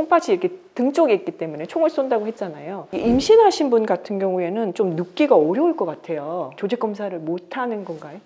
콩팥이 이렇게 등 쪽에 있기 때문에 총을 쏜다고 했잖아요. 이 임신하신 분 같은 경우에는 좀 눕기가 어려울 것 같아요. 조직 검사를 못 하는 건가요?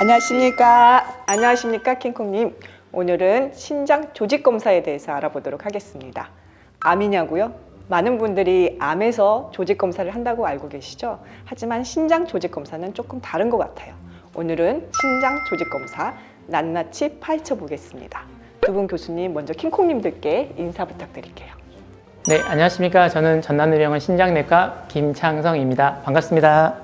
안녕하십니까. 안녕하십니까, 킹콩님. 오늘은 신장 조직 검사에 대해서 알아보도록 하겠습니다. 암이냐고요? 많은 분들이 암에서 조직 검사를 한다고 알고 계시죠? 하지만 신장 조직 검사는 조금 다른 것 같아요. 오늘은 신장 조직 검사 낱낱이 파헤쳐 보겠습니다. 두 분 교수님 먼저 킹콩님들께 인사 부탁드릴게요. 네, 안녕하십니까. 저는 전남대병원 신장내과 김창성입니다. 반갑습니다.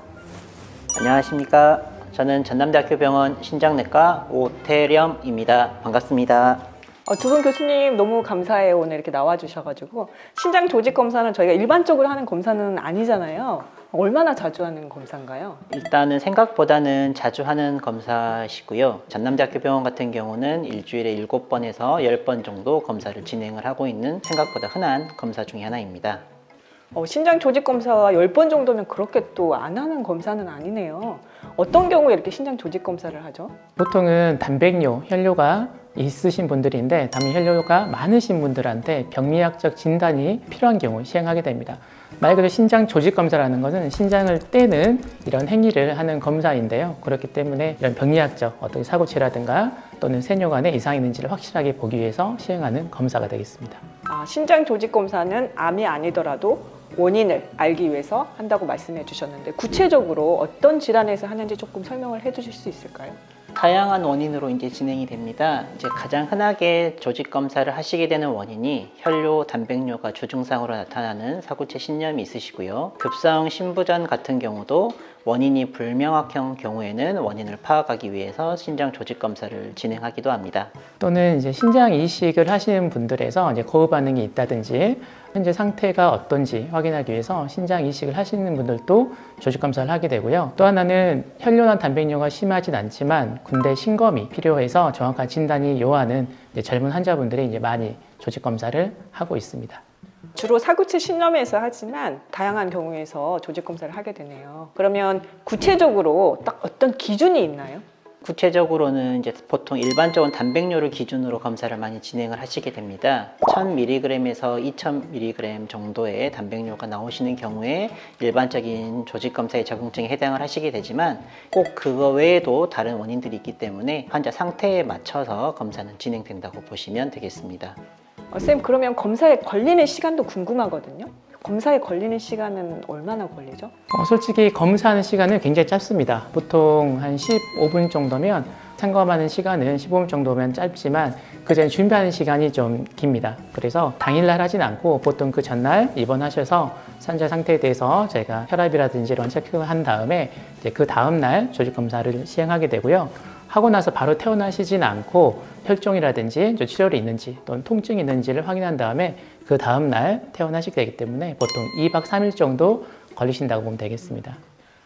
안녕하십니까. 저는 전남대학교 병원 신장내과 오태렴입니다. 반갑습니다. 어, 두분 교수님 너무 감사해요. 오늘 이렇게 나와주셔가지고 신장 조직 검사는 저희가 일반적으로 하는 검사는 아니잖아요. 얼마나 자주 하는 검사인가요? 일단은 생각보다는 자주 하는 검사시고요. 전남대학교 병원 같은 경우는 일주일에 7번에서 10번 정도 검사를 진행을 하고 있는 생각보다 흔한 검사 중에 하나입니다. 어, 신장 조직 검사가 10번 정도면 그렇게 또 안 하는 검사는 아니네요. 어떤 경우에 이렇게 신장 조직 검사를 하죠? 보통은 단백뇨, 혈뇨가 있으신 분들인데 담 혈뇨가 많으신 분들한테 병리학적 진단이 필요한 경우 시행하게 됩니다. 말 그대로 신장 조직 검사라는 것은 신장을 떼는 이런 행위를 하는 검사인데요. 그렇기 때문에 이런 병리학적 어떤 사고치라든가 또는 세뇨간에 이상이 있는지를 확실하게 보기 위해서 시행하는 검사가 되겠습니다. 아, 신장 조직 검사는 암이 아니더라도 원인을 알기 위해서 한다고 말씀해 주셨는데 구체적으로 어떤 질환에서 하는지 조금 설명을 해 주실 수 있을까요? 다양한 원인으로 이제 진행이 됩니다. 이제 가장 흔하게 조직 검사를 하시게 되는 원인이 혈뇨, 단백뇨가 주증상으로 나타나는 사구체 신염이 있으시고요. 급성 신부전 같은 경우도 원인이 불명확한 경우에는 원인을 파악하기 위해서 신장 조직 검사를 진행하기도 합니다. 또는 이제 신장 이식을 하시는 분들에서 이제 거부 반응이 있다든지 현재 상태가 어떤지 확인하기 위해서 신장 이식을 하시는 분들도 조직 검사를 하게 되고요. 또 하나는 혈뇨나 단백뇨가 심하진 않지만 군대 신검이 필요해서 정확한 진단이 요하는 젊은 환자분들이 이제 많이 조직 검사를 하고 있습니다. 주로 사구체 신념에서 하지만 다양한 경우에서 조직 검사를 하게 되네요. 그러면 구체적으로 딱 어떤 기준이 있나요? 구체적으로는 이제 보통 일반적인 단백뇨를 기준으로 검사를 많이 진행을 하시게 됩니다. 1000mg에서 2000mg 정도의 단백뇨가 나오시는 경우에 일반적인 조직 검사의 적응증에 해당을 하시게 되지만 꼭 그거 외에도 다른 원인들이 있기 때문에 환자 상태에 맞춰서 검사는 진행된다고 보시면 되겠습니다. 어, 쌤 그러면 검사에 걸리는 시간도 궁금하거든요. 검사에 걸리는 시간은 얼마나 걸리죠? 어, 솔직히 검사하는 시간은 굉장히 짧습니다. 보통 한 15분 정도면 상검하는 시간은 15분 정도면 짧지만 그 전에 준비하는 시간이 좀 깁니다. 그래서 당일날 하진 않고 보통 그 전날 입원하셔서 환자 상태에 대해서 저희가 혈압이라든지 이런 체크를 한 다음에 이제 그 다음날 조직 검사를 시행하게 되고요. 하고 나서 바로 퇴원하시진 않고 혈종이라든지 출혈이 있는지 또는 통증이 있는지를 확인한 다음에 그 다음날 퇴원하시게 되기 때문에 보통 2박 3일 정도 걸리신다고 보면 되겠습니다.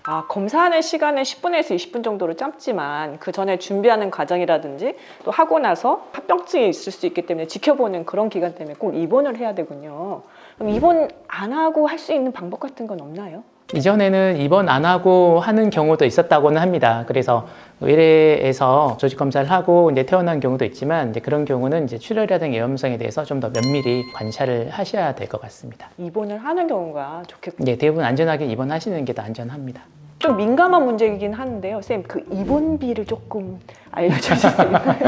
아, 검사하는 시간은 10분에서 20분 정도로 짧지만 그 전에 준비하는 과정이라든지 또 하고 나서 합병증이 있을 수 있기 때문에 지켜보는 그런 기간 때문에 꼭 입원을 해야 되군요. 그럼 입원 안 하고 할 수 있는 방법 같은 건 없나요? 이전에는 입원 안 하고 하는 경우도 있었다고는 합니다. 그래서 의뢰에서 조직 검사를 하고 이제 퇴원한 경우도 있지만 이제 그런 경우는 이제 출혈이라든가 위험성에 대해서 좀 더 면밀히 관찰을 하셔야 될 것 같습니다. 입원을 하는 경우가 좋겠고 네, 대부분 안전하게 입원하시는 게 더 안전합니다. 좀 민감한 문제이긴 하는데요. 쌤, 그 입원비를 조금 알려주실 수 있나요?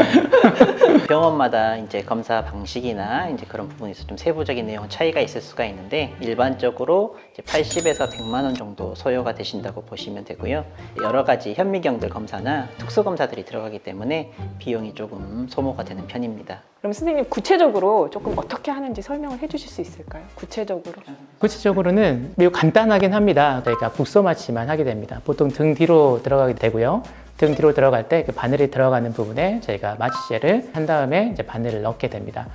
병원마다 이제 검사 방식이나 이제 그런 부분에서 좀 세부적인 내용 차이가 있을 수가 있는데 일반적으로 이제 80에서 100만 원 정도 소요가 되신다고 보시면 되고요. 여러 가지 현미경들 검사나 특수 검사들이 들어가기 때문에 비용이 조금 소모가 되는 편입니다. 그럼 선생님 구체적으로 조금 어떻게 하는지 설명을 해주실 수 있을까요? 구체적으로. 구체적으로는 매우 간단하긴 합니다. 그러니까 국소마취만 하게 됩니다. 보통 등 뒤로 들어가게 되고요. 등 뒤로 들어갈 때 그 바늘이 들어가는 부분에 저희가 마취제를 한 다음에 이제 바늘을 넣게 됩니다.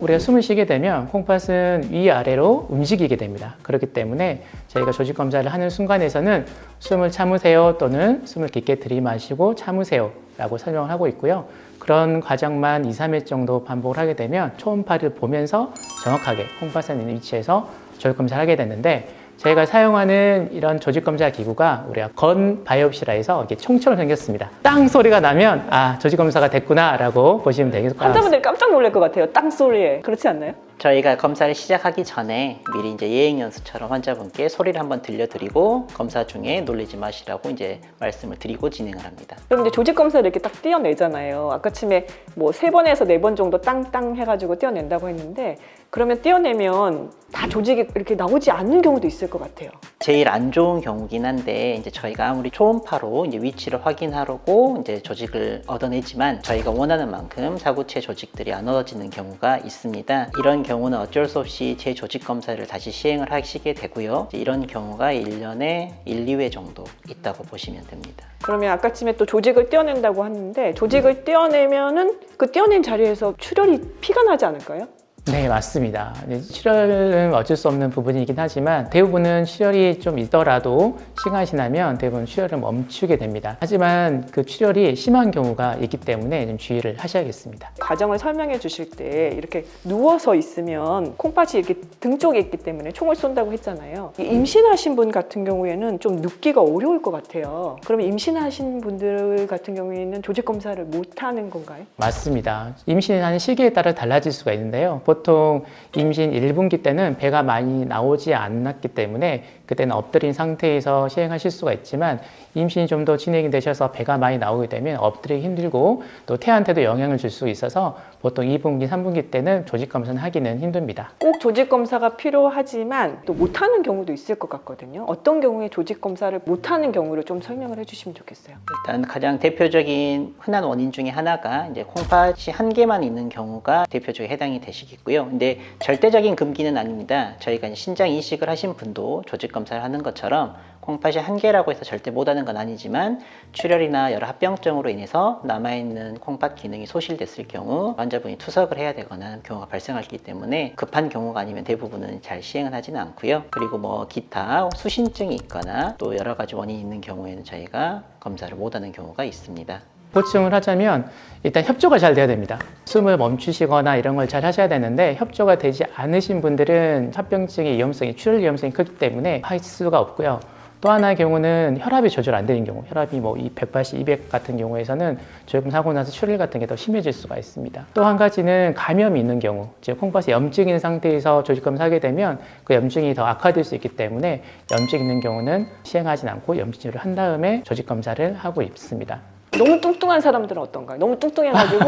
우리가 숨을 쉬게 되면 콩팥은 위아래로 움직이게 됩니다. 그렇기 때문에 저희가 조직 검사를 하는 순간에서는 숨을 참으세요 또는 숨을 깊게 들이마시고 참으세요 라고 설명을 하고 있고요. 그런 과정만 2, 3회 정도 반복을 하게 되면 초음파를 보면서 정확하게 콩팥에 있는 위치에서 조직 검사를 하게 되는데 저희가 사용하는 이런 조직 검사 기구가 우리가 건 바이옵시라 해서 이렇게 총처럼 생겼습니다. 땅 소리가 나면 아 조직 검사가 됐구나라고 보시면 되겠습니다. 환자분들이 깜짝 놀랄 것 같아요. 땅 소리에. 그렇지 않나요? 저희가 검사를 시작하기 전에 미리 이제 예행 연수처럼 환자분께 소리를 한번 들려드리고 검사 중에 놀라지 마시라고 이제 말씀을 드리고 진행을 합니다. 그럼 이제 조직 검사를 이렇게 딱 떼어내잖아요. 아까 침에 뭐 세 번에서 네 번 정도 땅땅 해가지고 떼어낸다고 했는데 그러면 떼어내면 다 조직이 이렇게 나오지 않는 경우도 있을 것 같아요. 제일 안 좋은 경우긴 한데 이제 저희가 아무리 초음파로 이제 위치를 확인하려고 이제 조직을 얻어내지만 저희가 원하는 만큼 사구체 조직들이 안 얻어지는 경우가 있습니다. 이런 경우는 어쩔 수 없이 재조직 검사를 다시 시행을 하시게 되고요. 이런 경우가 1년에 1, 2회 정도 있다고 보시면 됩니다. 그러면 아까쯤에 또 조직을 떼어낸다고 하는데 조직을 떼어내면은 그 떼어낸 자리에서 출혈이 피가 나지 않을까요? 네, 맞습니다. 네, 출혈은 어쩔 수 없는 부분이긴 하지만 대부분은 출혈이 좀 있더라도 시간이 지나면 대부분 출혈을 멈추게 됩니다. 하지만 그 출혈이 심한 경우가 있기 때문에 좀 주의를 하셔야겠습니다. 과정을 설명해 주실 때 이렇게 누워서 있으면 콩팥이 이렇게 등 쪽에 있기 때문에 총을 쏜다고 했잖아요. 이 임신하신 분 같은 경우에는 좀 눕기가 어려울 것 같아요. 그러면 임신하신 분들 같은 경우에는 조직 검사를 못 하는 건가요? 맞습니다. 임신하는 시기에 따라 달라질 수가 있는데요. 보통 임신 1분기 때는 배가 많이 나오지 않았기 때문에 그때는 엎드린 상태에서 시행하실 수가 있지만 임신이 좀 더 진행이 되셔서 배가 많이 나오게 되면 엎드리기 힘들고 또 태한테도 영향을 줄 수 있어서 보통 2분기, 3분기 때는 조직 검사는 하기는 힘듭니다. 꼭 조직 검사가 필요하지만 또 못하는 경우도 있을 것 같거든요. 어떤 경우에 조직 검사를 못하는 경우를 좀 설명을 해주시면 좋겠어요. 일단 가장 대표적인 흔한 원인 중에 하나가 이제 콩팥이 한 개만 있는 경우가 대표적으로 해당이 되시겠고요. 근데 절대적인 금기는 아닙니다. 저희가 신장 이식을 하신 분도 조직 검사를 하는 것처럼 콩팥이 한 개라고 해서 절대 못하는 건 아니지만 출혈이나 여러 합병증으로 인해서 남아있는 콩팥 기능이 소실됐을 경우 환자분이 투석을 해야 되거나 하는 경우가 발생하기 때문에 급한 경우가 아니면 대부분은 잘 시행을 하지는 않고요. 그리고 뭐 기타 수신증이 있거나 또 여러 가지 원인이 있는 경우에는 저희가 검사를 못하는 경우가 있습니다. 보충을 하자면 일단 협조가 잘 돼야 됩니다. 숨을 멈추시거나 이런 걸 잘 하셔야 되는데 협조가 되지 않으신 분들은 합병증의 위험성이 출혈 위험성이 크기 때문에 할 수가 없고요. 또 하나의 경우는 혈압이 조절 안 되는 경우, 혈압이 뭐 180, 200 같은 경우에서는 조금 사고 나서 출혈 같은 게 더 심해질 수가 있습니다. 또 한 가지는 감염이 있는 경우, 즉 콩팥에 염증이 있는 상태에서 조직검사 하게 되면 그 염증이 더 악화될 수 있기 때문에 염증 있는 경우는 시행하진 않고 염증 치료를 한 다음에 조직 검사를 하고 있습니다. 너무 뚱뚱한 사람들은 어떤가요? 너무 뚱뚱해가지고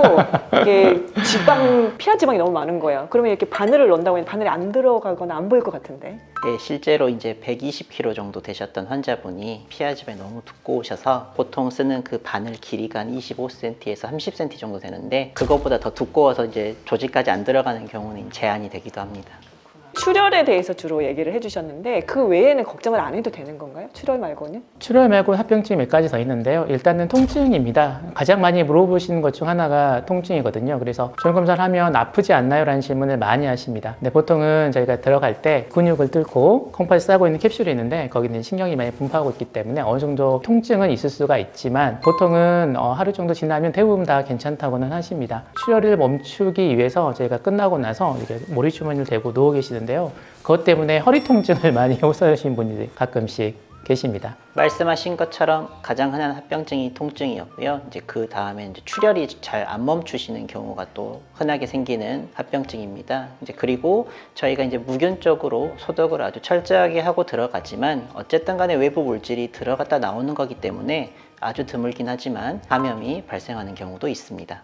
이게 지방 피하 지방이 너무 많은 거예요. 그러면 이렇게 바늘을 넣는다고 해도 바늘이 안 들어가거나 안 보일 것 같은데. 예, 실제로 이제 120kg 정도 되셨던 환자분이 피하집에 너무 두꺼우셔서 보통 쓰는 그 바늘 길이가 한 25cm에서 30cm 정도 되는데 그거보다 더 두꺼워서 이제 조직까지 안 들어가는 경우는 제한이 되기도 합니다. 출혈에 대해서 주로 얘기를 해주셨는데 그 외에는 걱정을 안 해도 되는 건가요? 출혈 말고는? 출혈 말고 합병증이 몇 가지 더 있는데요. 일단은 통증입니다. 가장 많이 물어보시는 것 중 하나가 통증이거든요. 그래서 조직 검사를 하면 아프지 않나요? 라는 질문을 많이 하십니다. 근데 보통은 저희가 들어갈 때 근육을 뚫고 콩팥이 싸고 있는 캡슐이 있는데 거기는 신경이 많이 분포하고 있기 때문에 어느 정도 통증은 있을 수가 있지만 보통은 어, 하루 정도 지나면 대부분 다 괜찮다고는 하십니다. 출혈을 멈추기 위해서 저희가 끝나고 나서 이렇게 모리주머니를 대고 누워 계시는 데요. 그것 때문에 허리 통증을 많이 호소하시는 분들이 가끔씩 계십니다. 말씀하신 것처럼 가장 흔한 합병증이 통증이었고요. 이제 그 다음에 이제 출혈이 잘 안 멈추시는 경우가 또 흔하게 생기는 합병증입니다. 이제 그리고 저희가 이제 무견적으로 소독을 아주 철저하게 하고 들어가지만 어쨌든 간에 외부 물질이 들어갔다 나오는 거기 때문에 아주 드물긴 하지만 감염이 발생하는 경우도 있습니다.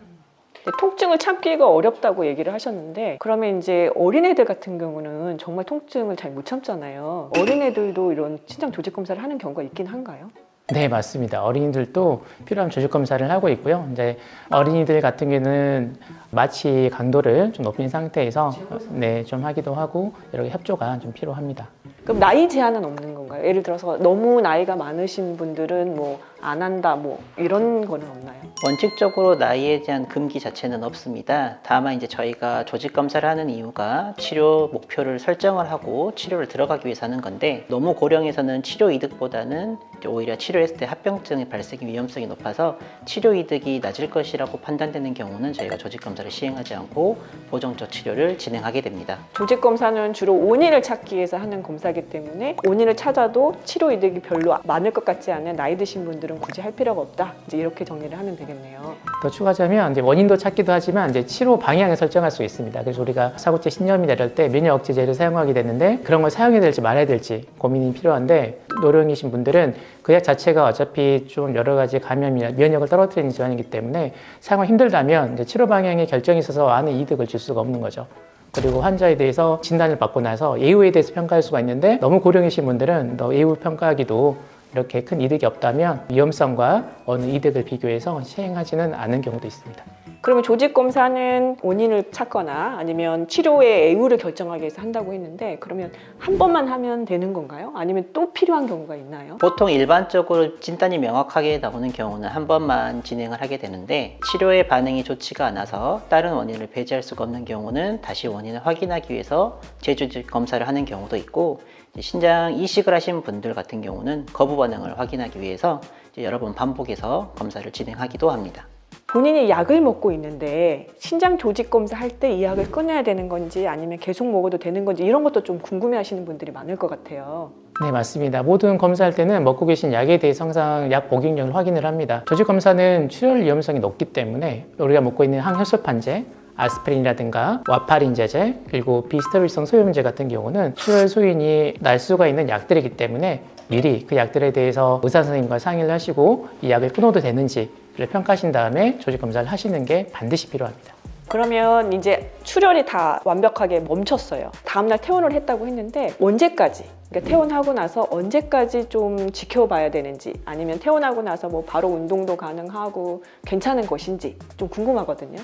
근데 통증을 참기가 어렵다고 얘기를 하셨는데 그러면 이제 어린애들 같은 경우는 정말 통증을 잘 못 참잖아요. 어린애들도 이런 신장 조직 검사를 하는 경우가 있긴 한가요? 네, 맞습니다. 어린이들도 필요한 조직 검사를 하고 있고요. 이제 어린이들 같은 경우는 마취 강도를 좀 높인 상태에서 네, 좀 하기도 하고 여러 개 협조가 좀 필요합니다. 그럼 나이 제한은 없는 건가요? 예를 들어서 너무 나이가 많으신 분들은 뭐 안 한다 뭐 이런 거는 없나요? 원칙적으로 나이에 대한 금기 자체는 없습니다. 다만 이제 저희가 조직 검사를 하는 이유가 치료 목표를 설정을 하고 치료를 들어가기 위해서 하는 건데 너무 고령에서는 치료 이득보다는 오히려 치료했을 때 합병증의 발생 위험성이 높아서 치료 이득이 낮을 것이라고 판단되는 경우는 저희가 조직 검사를 시행하지 않고 보정적 치료를 진행하게 됩니다. 조직 검사는 주로 원인을 찾기 위해서 하는 검사이기 때문에 원인을 찾아도 치료 이득이 별로 많을 것 같지 않은 나이 드신 분들은 굳이 할 필요가 없다. 이제 이렇게 정리를 하면 되겠네요. 더 추가하자면 이제 원인도 찾기도 하지만 이제 치료 방향을 설정할 수 있습니다. 그래서 우리가 사고체 신념이나 이럴 때 면역 억제제를 사용하게 되는데 그런 걸 사용해야 될지 말아야 될지 고민이 필요한데 노령이신 분들은 그 약 자체가 어차피 좀 여러 가지 감염이나 면역을 떨어뜨리는 질환이기 때문에 사용이 힘들다면 이제 치료 방향에 결정이 있어서 많은 이득을 줄 수가 없는 거죠. 그리고 환자에 대해서 진단을 받고 나서 예후에 대해서 평가할 수가 있는데 너무 고령이신 분들은 너 예후 평가하기도 이렇게 큰 이득이 없다면 위험성과 어느 이득을 비교해서 시행하지는 않은 경우도 있습니다. 그러면 조직 검사는 원인을 찾거나 아니면 치료의 애우를 결정하기 위해서 한다고 했는데 그러면 한 번만 하면 되는 건가요? 아니면 또 필요한 경우가 있나요? 보통 일반적으로 진단이 명확하게 나오는 경우는 한 번만 진행을 하게 되는데 치료의 반응이 좋지가 않아서 다른 원인을 배제할 수가 없는 경우는 다시 원인을 확인하기 위해서 재조직 검사를 하는 경우도 있고 신장 이식을 하신 분들 같은 경우는 거부 반응을 확인하기 위해서 여러 번 반복해서 검사를 진행하기도 합니다. 본인이 약을 먹고 있는데 신장 조직 검사 할 때 이 약을 끊어야 되는 건지 아니면 계속 먹어도 되는 건지 이런 것도 좀 궁금해 하시는 분들이 많을 것 같아요. 네, 맞습니다. 모든 검사할 때는 먹고 계신 약에 대해서 항상 약 복용량을 확인을 합니다. 조직 검사는 출혈 위험성이 높기 때문에 우리가 먹고 있는 항혈소판제, 아스피린이라든가 와파린제제 그리고 비스테로이성 소염제 같은 경우는 출혈 소인이 날 수가 있는 약들이기 때문에 미리 그 약들에 대해서 의사 선생님과 상의를 하시고 이 약을 끊어도 되는지를 평가하신 다음에 조직 검사를 하시는 게 반드시 필요합니다. 그러면 이제 출혈이 다 완벽하게 멈췄어요. 다음날 퇴원을 했다고 했는데 언제까지? 그러니까 퇴원하고 나서 언제까지 좀 지켜봐야 되는지 아니면 퇴원하고 나서 뭐 바로 운동도 가능하고 괜찮은 것인지 좀 궁금하거든요.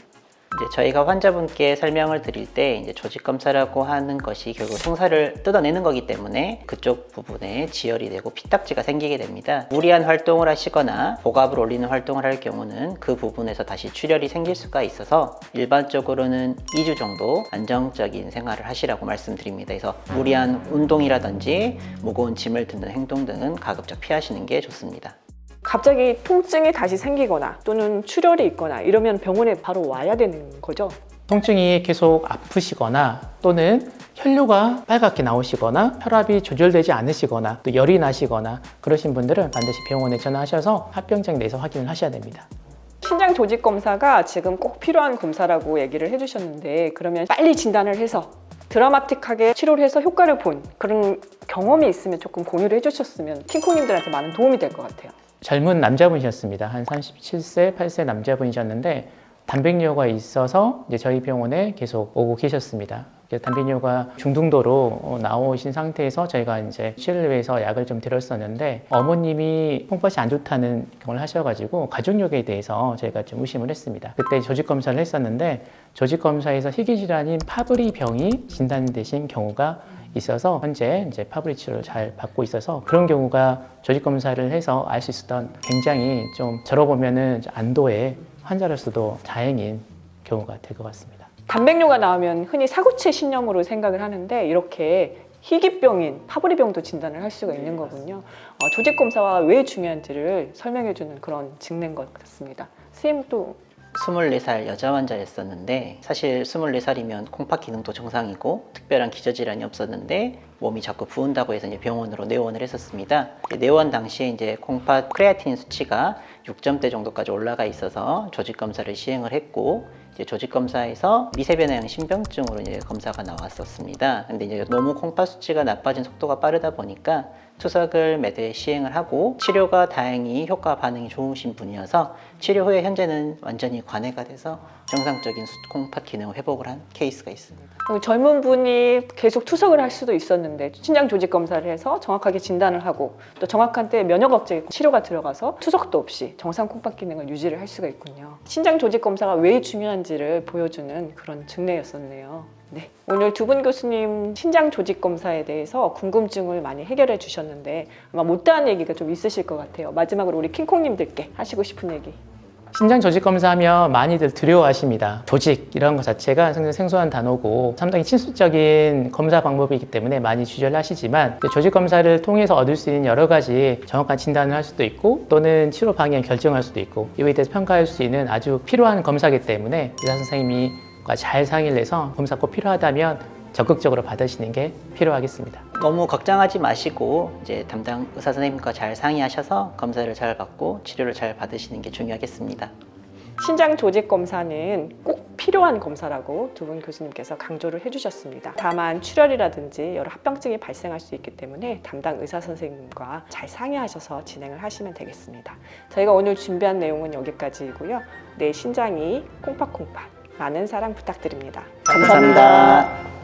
이제 저희가 환자분께 설명을 드릴 때 이제 조직 검사라고 하는 것이 결국 송사를 뜯어내는 거기 때문에 그쪽 부분에 지혈이 되고 피딱지가 생기게 됩니다. 무리한 활동을 하시거나 복압을 올리는 활동을 할 경우는 그 부분에서 다시 출혈이 생길 수가 있어서 일반적으로는 2주 정도 안정적인 생활을 하시라고 말씀드립니다. 그래서 무리한 운동이라든지 무거운 짐을 드는 행동 등은 가급적 피하시는 게 좋습니다. 갑자기 통증이 다시 생기거나 또는 출혈이 있거나 이러면 병원에 바로 와야 되는 거죠. 통증이 계속 아프시거나 또는 혈류가 빨갛게 나오시거나 혈압이 조절되지 않으시거나 또 열이 나시거나 그러신 분들은 반드시 병원에 전화하셔서 합병증 내서 확인을 하셔야 됩니다. 신장 조직 검사가 지금 꼭 필요한 검사라고 얘기를 해주셨는데 그러면 빨리 진단을 해서 드라마틱하게 치료를 해서 효과를 본 그런 경험이 있으면 조금 공유를 해주셨으면 킹콩님들한테 많은 도움이 될 것 같아요. 젊은 남자분이셨습니다. 한 37세, 8세 남자분이셨는데 단백뇨가 있어서 이제 저희 병원에 계속 오고 계셨습니다. 단백뇨가 중등도로 어, 나오신 상태에서 저희가 이제 치료를 위해서 약을 좀 드렸었는데 어머님이 콩팥이 안 좋다는 경험을 하셔가지고 가족력에 대해서 저희가 좀 의심을 했습니다. 그때 조직 검사를 했었는데 조직 검사에서 희귀 질환인 파브리 병이 진단되신 경우가 있어서 현재 이제 파브리 치료를 잘 받고 있어서 그런 경우가 조직 검사를 해서 알 수 있었던 굉장히 좀 저러 보면은 안도의 환자로서도 다행인 경우가 될 것 같습니다. 단백뇨가 나오면 흔히 사고체 신염으로 생각을 하는데 이렇게 희귀병인 파브리병도 진단을 할 수가 있는 거군요. 어, 조직 검사가 왜 중요한지를 설명해 주는 그런 직내인 것 같습니다. 선생님 또 24살 여자 환자였었는데 사실 24살이면 콩팥 기능도 정상이고 특별한 기저질환이 없었는데 몸이 자꾸 부은다고 해서 이제 병원으로 내원을 했었습니다. 내원 당시에 이제 콩팥 크레아틴 수치가 6점대 정도까지 올라가 있어서 조직 검사를 시행을 했고 이제 조직 검사에서 미세변화형 신병증으로 이제 검사가 나왔었습니다. 근데 이제 너무 콩팥 수치가 나빠진 속도가 빠르다 보니까 투석을 매대 시행을 하고 치료가 다행히 효과 반응이 좋으신 분이어서 치료 후에 현재는 완전히 관해가 돼서 정상적인 수- 콩팥 기능을 회복을 한 케이스가 있습니다. 어, 젊은 분이 계속 투석을 할 수도 있었는데 신장 조직 검사를 해서 정확하게 진단을 하고 또 정확한 때 면역 억제 치료가 들어가서 투석도 없이 정상 콩팥 기능을 유지를 할 수가 있군요. 신장 조직 검사가 왜 중요한지를 보여주는 그런 증례였었네요. 네, 오늘 두 분 교수님 신장 조직 검사에 대해서 궁금증을 많이 해결해 주셨는데 아마 못다한 얘기가 좀 있으실 것 같아요. 마지막으로 우리 킹콩님들께 하시고 싶은 얘기. 신장 조직 검사하면 많이들 두려워하십니다. 조직 이런 것 자체가 상당히 생소한 단어고 상당히 친수적인 검사 방법이기 때문에 많이 주저하시지만 조직 검사를 통해서 얻을 수 있는 여러 가지 정확한 진단을 할 수도 있고 또는 치료 방향 결정할 수도 있고 이에 대해서 평가할 수 있는 아주 필요한 검사이기 때문에 의사 선생님이 잘 상의를 해서 검사 꼭 필요하다면 적극적으로 받으시는 게 필요하겠습니다. 너무 걱정하지 마시고 이제 담당 의사 선생님과 잘 상의하셔서 검사를 잘 받고 치료를 잘 받으시는 게 중요하겠습니다. 신장 조직 검사는 꼭 필요한 검사라고 두 분 교수님께서 강조를 해주셨습니다. 다만 출혈이라든지 여러 합병증이 발생할 수 있기 때문에 담당 의사 선생님과 잘 상의하셔서 진행을 하시면 되겠습니다. 저희가 오늘 준비한 내용은 여기까지이고요. 내 신장이 콩팥콩팥 많은 사랑 부탁드립니다 감사합니다.